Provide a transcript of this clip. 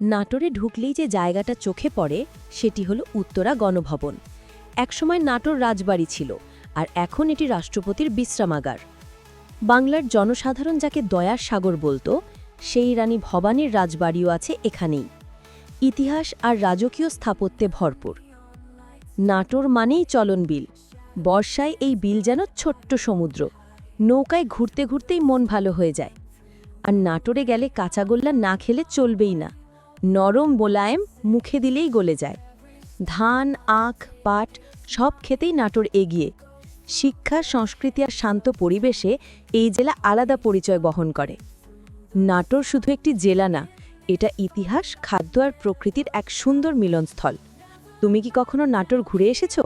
নাটোরে ঢুকলেই যে জায়গাটা চোখে পড়ে, সেটি হলো উত্তরা গণভবন। একসময় নাটোর রাজবাড়ি ছিল, আর এখন এটি রাষ্ট্রপতির বিশ্রামাগার। বাংলার জনসাধারণ যাকে দয়ার সাগর বলতো, সেই রানী ভবানীর রাজবাড়িও আছে এখানেই। ইতিহাস আর রাজকীয় স্থাপত্যে ভরপুর। নাটোর মানেই চলন বিল, বর্ষায় এই বিল যেন ছোট্ট সমুদ্র, নৌকায় ঘুরতে ঘুরতেই মন ভালো হয়ে যায়। আর নাটোরে গেলে কাঁচাগোল্লা না খেলে চলবেই না। নরম মোলায়েম মুখে দিলেই গলে যায়। ধান, আখ, পাট সব খেতেই নাটোর এগিয়ে। শিক্ষা, সংস্কৃতি আর শান্ত পরিবেশে এই জেলা আলাদা পরিচয় বহন করে। নাটোর শুধু একটি জেলা না, এটা ইতিহাস, খাদ্য আর প্রকৃতির এক সুন্দর মিলনস্থল। তুমি কি কখনো নাটোর ঘুরে এসেছ?